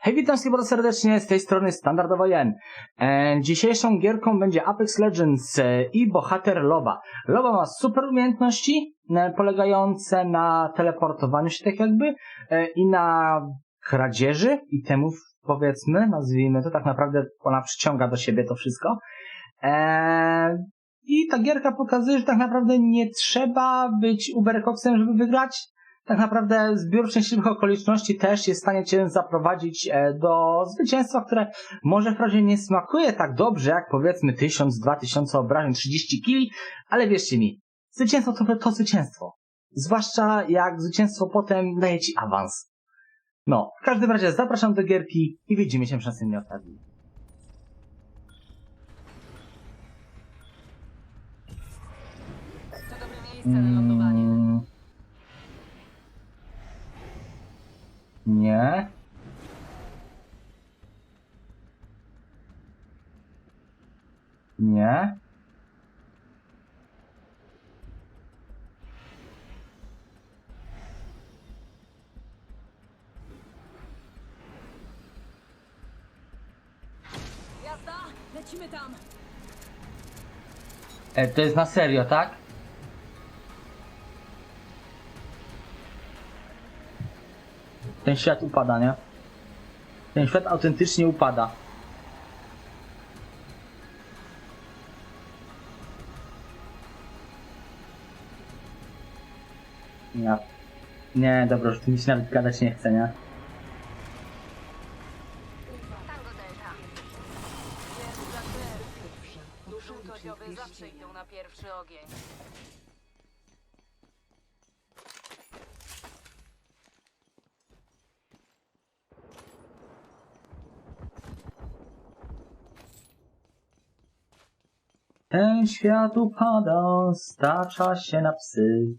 Hej, witam wszystkich bardzo serdecznie, z tej strony Standardowo Jen. E, dzisiejszą gierką będzie Apex Legends e, i bohater Loba. Loba ma super umiejętności, e, polegające na teleportowaniu się tak jakby e, i na kradzieży itemów, powiedzmy, nazwijmy to, tak naprawdę ona przyciąga do siebie to wszystko. E, I ta gierka pokazuje, że tak naprawdę nie trzeba być uberkoksem, żeby wygrać, tak naprawdę zbiór szczęśliwych okoliczności też jest w stanie Cię zaprowadzić e, do zwycięstwa, które może wprawdzie nie smakuje tak dobrze jak powiedzmy 1000, 2000 obrażeń, 30 kili, ale wierzcie mi, zwycięstwo to to zwycięstwo. Zwłaszcza jak zwycięstwo potem daje Ci awans. No, w każdym razie zapraszam do gierki i widzimy się przy następnej okazji. To dobre miejsce na lądowanie. Nie. Nie. Jazda! Lecimy tam! E, to jest na serio, tak? Ten świat upada, nie? Ten świat autentycznie upada. Nie. Nie, dobra, już tu mi się nawet gadać nie chce, nie? Duszą koziowy zawsze idą na pierwszy ogień. Ten świat upada, stacza się na psy.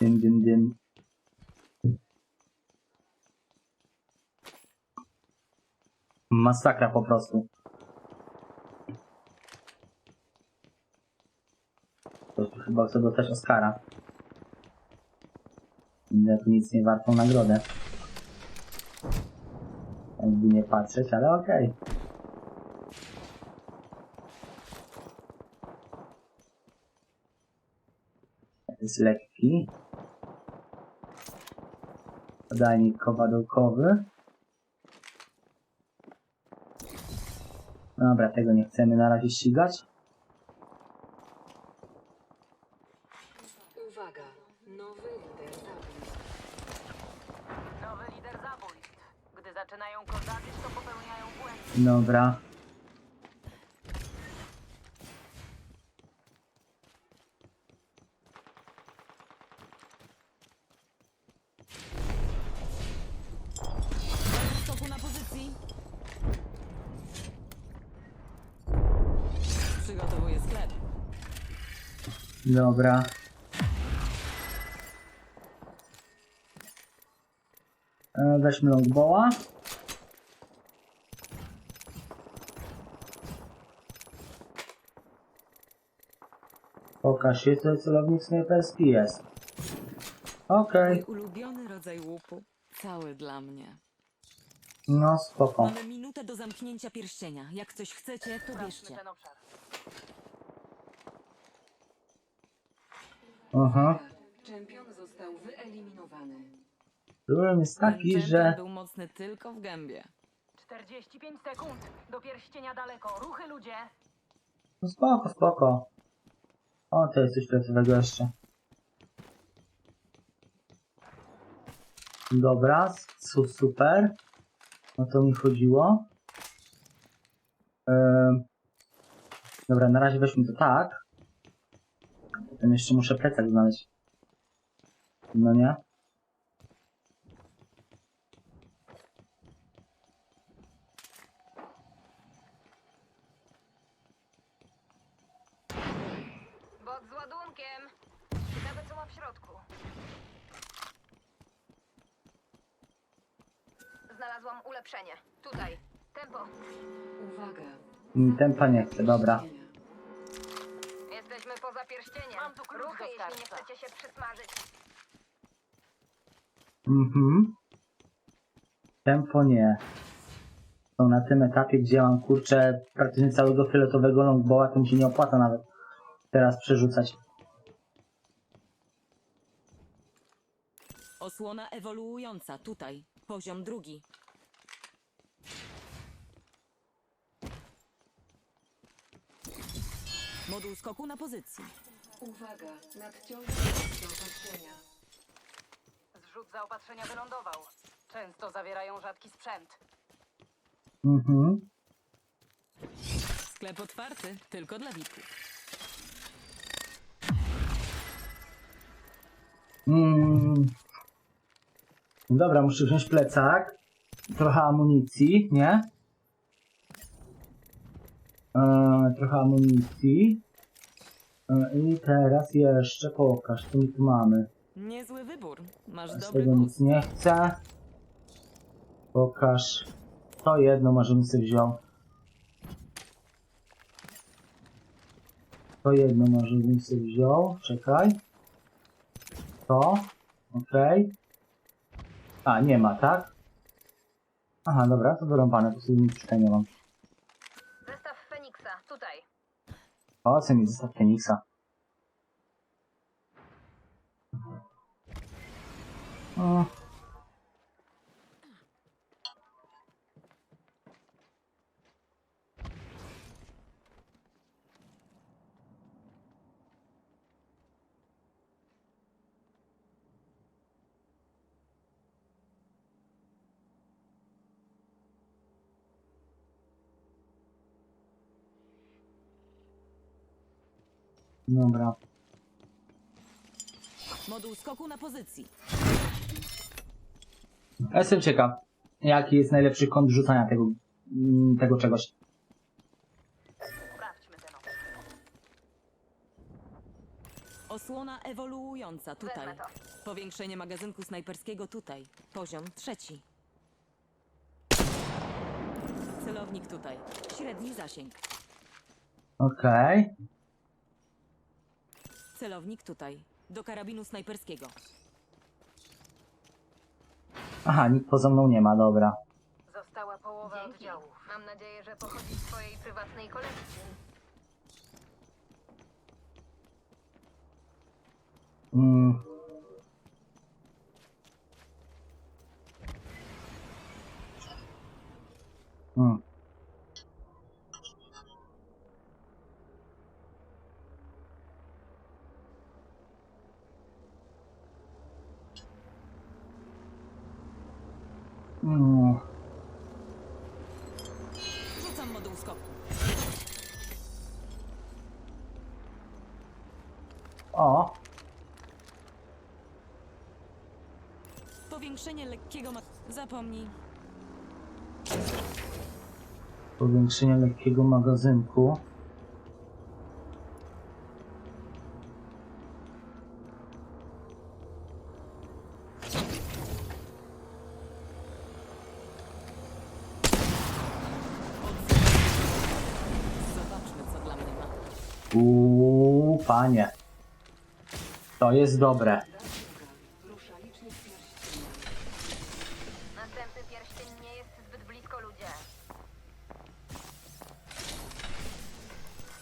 Dym, dym, dym. Masakra po prostu. Prostu chyba chcę dostać Oscara. Tu nic nie wartą nagrodę. Jakby nie patrzeć, ale okej. Jest lekki. Podajnik kowadełkowy. Dobra, tego nie chcemy na razie ścigać. Uwaga, nowy lider zabójstw. Nowy lider zabójstw. Gdy zaczynają kozaczyć, to popełniają błędy. Dobra. Dobra. E, Weźmy longbowa. Pokaż się, co celownik snajperski jest. Okej, Mój ulubiony rodzaj łupu. Cały dla mnie. no spoko. Mamy minutę do zamknięcia pierścienia. Jak coś chcecie, to bierzcie. ten obszar. Aha. Czempion został wyeliminowany. Problem jest Ten taki, champion że... był mocny tylko w gębie. 45 sekund. Do pierścienia daleko. Ruchy ludzie. No spoko, spoko. O, to jest coś fioletowego jeszcze. Dobra, su super. O to mi chodziło. Ehm, dobra, na razie weźmy to tak. Potem jeszcze muszę plecak znaleźć. No nie? Bot z ładunkiem. Ciekawe co ma w środku. Znalazłam ulepszenie. Tutaj. Tempo. Uwaga. Mm, Tempa nie chcę, dobra. Jeśli nie chcecie się przysmażyć. Mhm. Tempo nie. Są na tym etapie, gdzie mam kurczę praktycznie całego fioletowego longbowa, to mi się nie opłaca nawet teraz przerzucać. Osłona ewoluująca. Tutaj. Poziom drugi. Moduł skoku na pozycji. Uwaga, nadciągające zaopatrzenia. Zrzut zaopatrzenia wylądował. Często zawierają rzadki sprzęt. Mhm. Sklep otwarty, tylko dla VIP-ów. Mm. Dobra, muszę wziąć plecak. Trochę amunicji, nie? Eee, trochę amunicji. Eee, I teraz jeszcze pokaż, co my tu mamy. Niezły wybór. Masz Z dobry tego nic gust. nie chcę. Pokaż. To jedno może bym sobie wziął. To jedno może bym sobie wziął. Czekaj. To. Okej. A, nie ma, tak? Aha, dobra, to wyrąbane, to sobie nic tutaj nie mam. Zestaw Feniksa, tutaj. O, co mi zestaw Feniksa. Dobra. Moduł skoku na pozycji. Ja Jestem ciekaw, jaki jest najlepszy kąt rzucania tego, mm, tego czegoś. Sprawdźmy ten opis. Osłona ewoluująca. Tutaj. Wezmę to. Powiększenie magazynku snajperskiego tutaj. Poziom trzeci. Celownik tutaj. Średni zasięg. Okej. Celownik tutaj. Do karabinu snajperskiego. Aha, nikt poza mną nie ma, dobra. Została połowa Dzięki. oddziałów. Mam nadzieję, że pochodzi z twojej prywatnej kolekcji. Mm. Mm. Rzucam moduł skoku. O, Powiększenie lekkiego ma... Zapomnij. powiększenie lekkiego magazynku. Uuu, panie. To jest dobre. Zaciąga. Rusza licznik pierścienia. Następny pierścień nie jest zbyt blisko, ludzie.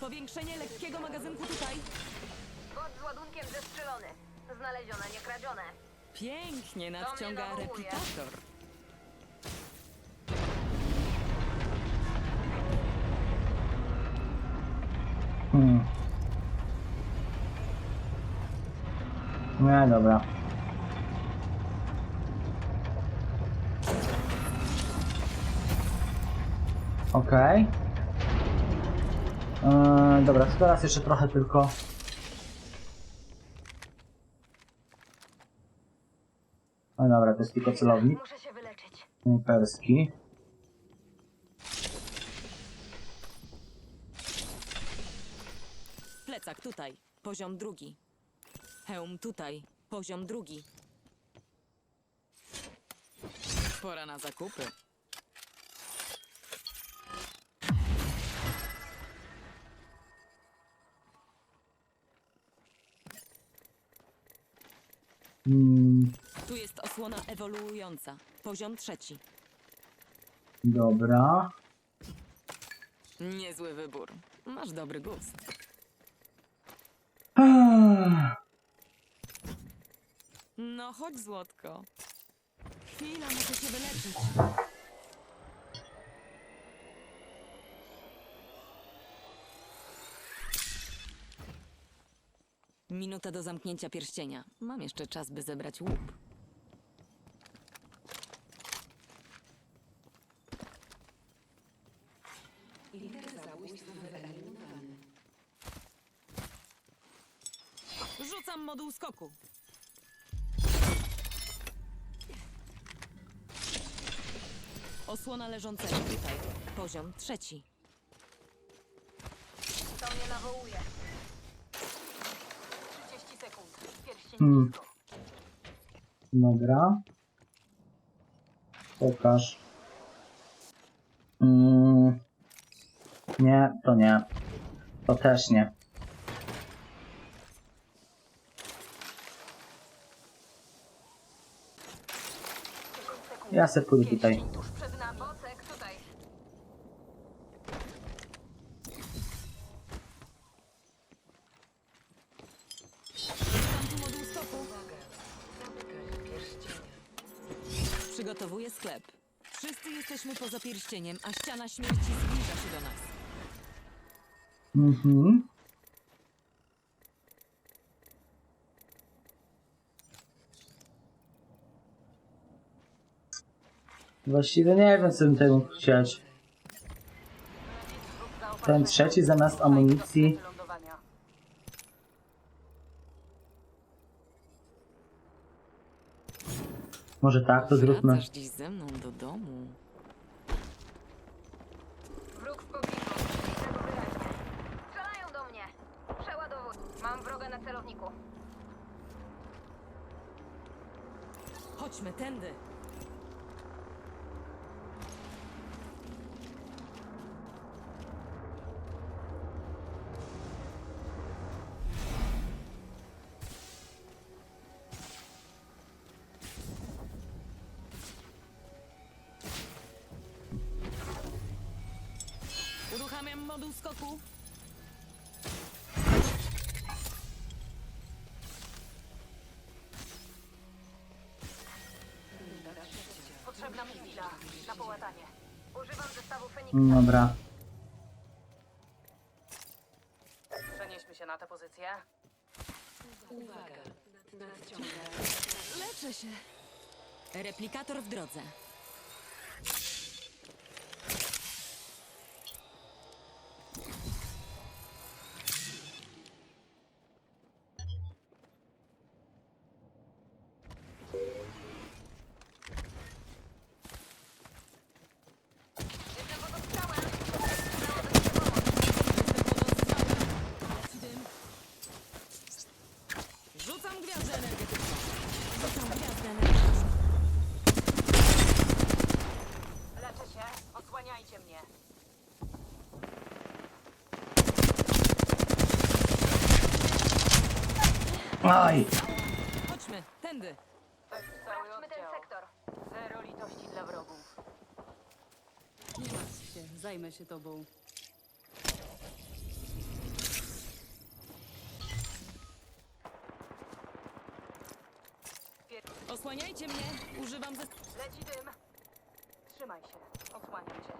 Powiększenie lekkiego magazynku tutaj. Kod z ładunkiem zestrzelony. Znalezione, nie kradzione. Pięknie nadciąga nawołuje. Nie, dobra. Okej. Eee, dobra, to teraz jeszcze trochę tylko. No dobra, to jest tylko celownik Muszę się wyleczyć. snajperski. Plecak tutaj. Poziom drugi. Hełm tutaj. Poziom drugi. Pora na zakupy. Hmm, Tu jest osłona ewoluująca. Poziom trzeci. Dobra. Niezły wybór. Masz dobry gust. No chodź, Złotko. Chwila, muszę się wyleczyć. Minuta do zamknięcia pierścienia. Mam jeszcze czas, by zebrać łup. Lider zabójstw wyeliminowany. Rzucam moduł skoku. Osłona leżącego tutaj. Poziom trzeci. To mnie nawołuje. 30 sekund. Pierścień Hmm. blisko. Dobra. Pokaż. Mm. Nie, to nie. To też nie. Ja se pójdę tutaj. Pierścień tuż jesteśmy poza pierścieniem, a ściana śmierci zbliża się do nas. Mhm. Właściwie nie wiem, co bym tego chcieć. Ten trzeci zamiast amunicji. Może tak to zróbmy. Wracasz dziś ze mną do domu. Wróg w pobliżu. Widzę go wyraźnie. Strzelają do mnie. Przeładowuj. Mam wroga na celowniku. Chodźmy tędy. Uruchamiam moduł skoku. Dobra. Przenieśmy się na tę pozycję. Uwaga. Leczę się. Replikator w drodze. Jestem pod ostrzałem. Leci dym. Rzucam gwiazdę energetyczną. Rzucam gwiazdę energetyczną. Leczę się. Osłaniajcie mnie. Aj! Chodźmy, tędy. Sprawdźmy ten sektor. Zero litości dla wrogów. Nie martw się, zajmę się tobą. Osłaniajcie mnie. Używam ze... Leci dym. Trzymaj się. Osłaniam cię.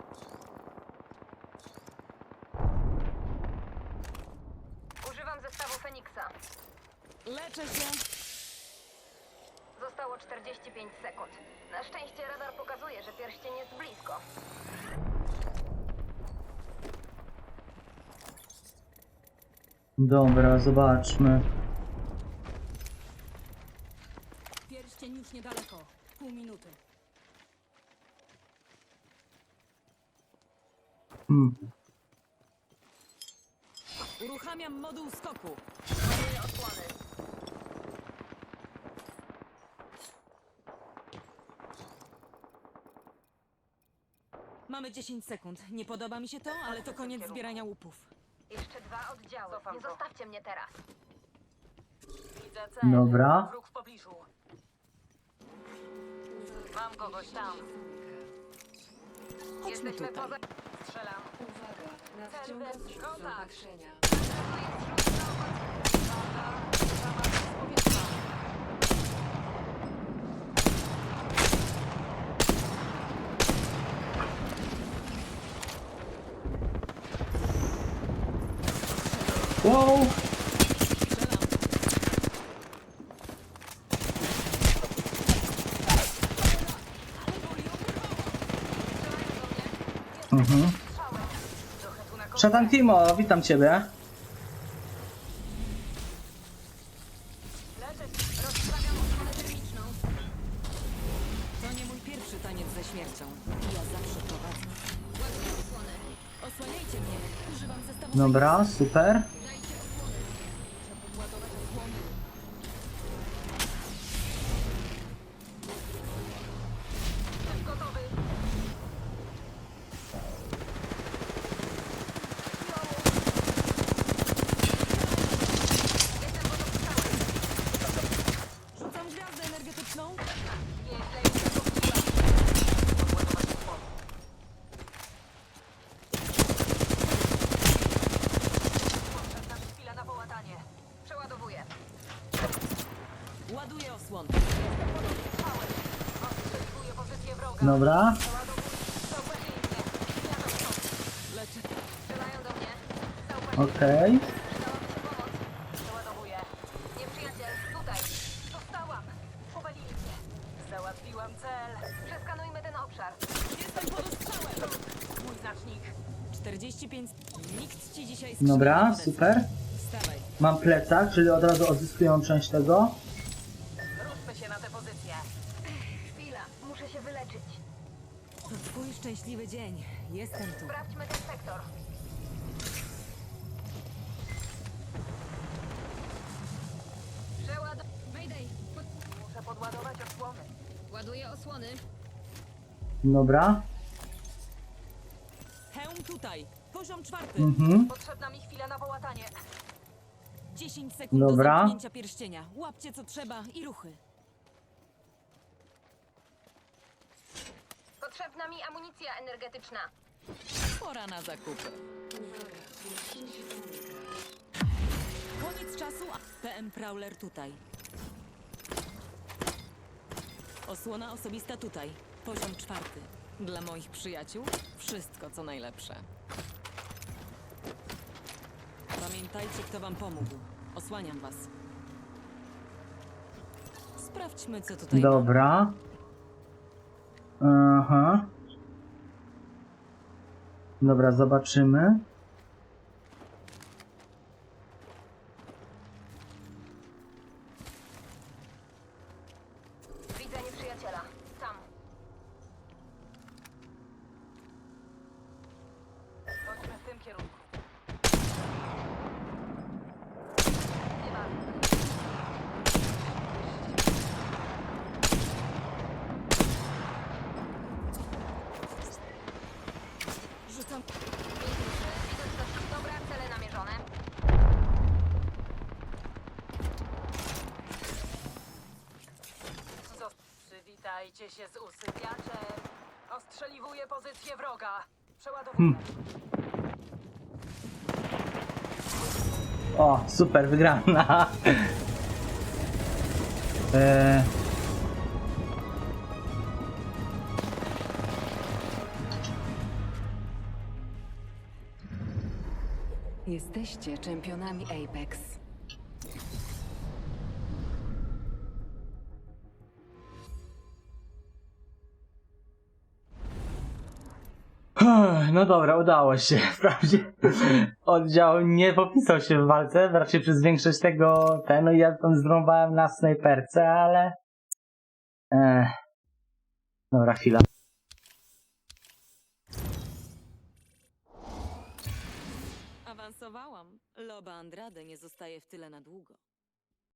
Używam zestawu Feniksa. Leczę się. Zostało 45 sekund. Na szczęście radar pokazuje, że pierścień jest blisko. Dobra, zobaczmy. Pierścień już niedaleko. Pół minuty. Uruchamiam moduł skoku. Osłony. Mamy 10 sekund. Nie podoba mi się to, ale to koniec zbierania łupów. Jeszcze dwa oddziały. Nie zostawcie mnie teraz. Widzę cel. Dobra. Wróg w pobliżu. Mam kogoś tam. Chodźmy Jesteśmy tutaj. poza... Strzelam. Uwaga, nadciąga Serwet, zrzut kontakt. zaopatrzenia. Wow! Mhm. Szatan Timo, witam ciebie. To nie mój pierwszy taniec ze śmiercią. Ja zawsze prowadzę. Osłaniajcie mnie. Używam zestawu. Dobra, super. Rzucam gwiazdę energetyczną. Chwila na połatanie. Przeładowuję. Ładuję osłonę. Ostrzeliwuję pozycję wroga. Dobra. Zauważyli mnie. Ja to są. Leczę. Strzelają do mnie. Zauważyli. Okej. Przydała mi się pomoc. Przeładowuję. Nieprzyjaciel, tutaj. Zostałam. Powalili mnie. Załatwiłam cel. Przeskanujmy ten obszar. Jestem pod ostrzałem. Mój znacznik. 45. Nikt ci dzisiaj Dobra, super. Mam plecak, czyli od razu odzyskuję część tego. Ładuję osłony. Dobra. Hełm tutaj. Poziom czwarty. Mhm. Potrzebna mi chwila na połatanie. 10 sekund do Dobra. zamknięcia pierścienia. Łapcie co trzeba i ruchy. Potrzebna mi amunicja energetyczna. Pora na zakupy. Koniec czasu. a- PM Prowler tutaj. Osłona osobista tutaj. Poziom czwarty. Dla moich przyjaciół wszystko co najlepsze. Pamiętajcie, kto wam pomógł. Osłaniam was. Sprawdźmy, co tutaj. Dobra. Aha. Dobra, zobaczymy. Widzę nieprzyjaciela. Tam. Chodźmy w tym kierunku. Nie ma. Rzucam. Widać też dobra, cele namierzone. Zo- Przywitajcie się z usypiaczem. Ostrzeliwuję pozycję wroga. Przeładowuję. O, super, wygrana. Eee, Jesteście czempionami Apex. No dobra, udało się. Wprawdzie oddział nie popisał się w walce, raczej przez większość tego ten, no ja tam zrąbałem na snajperce, ale... Eee, dobra, chwila. Awansowałam. Loba Andrade nie zostaje w tyle na długo.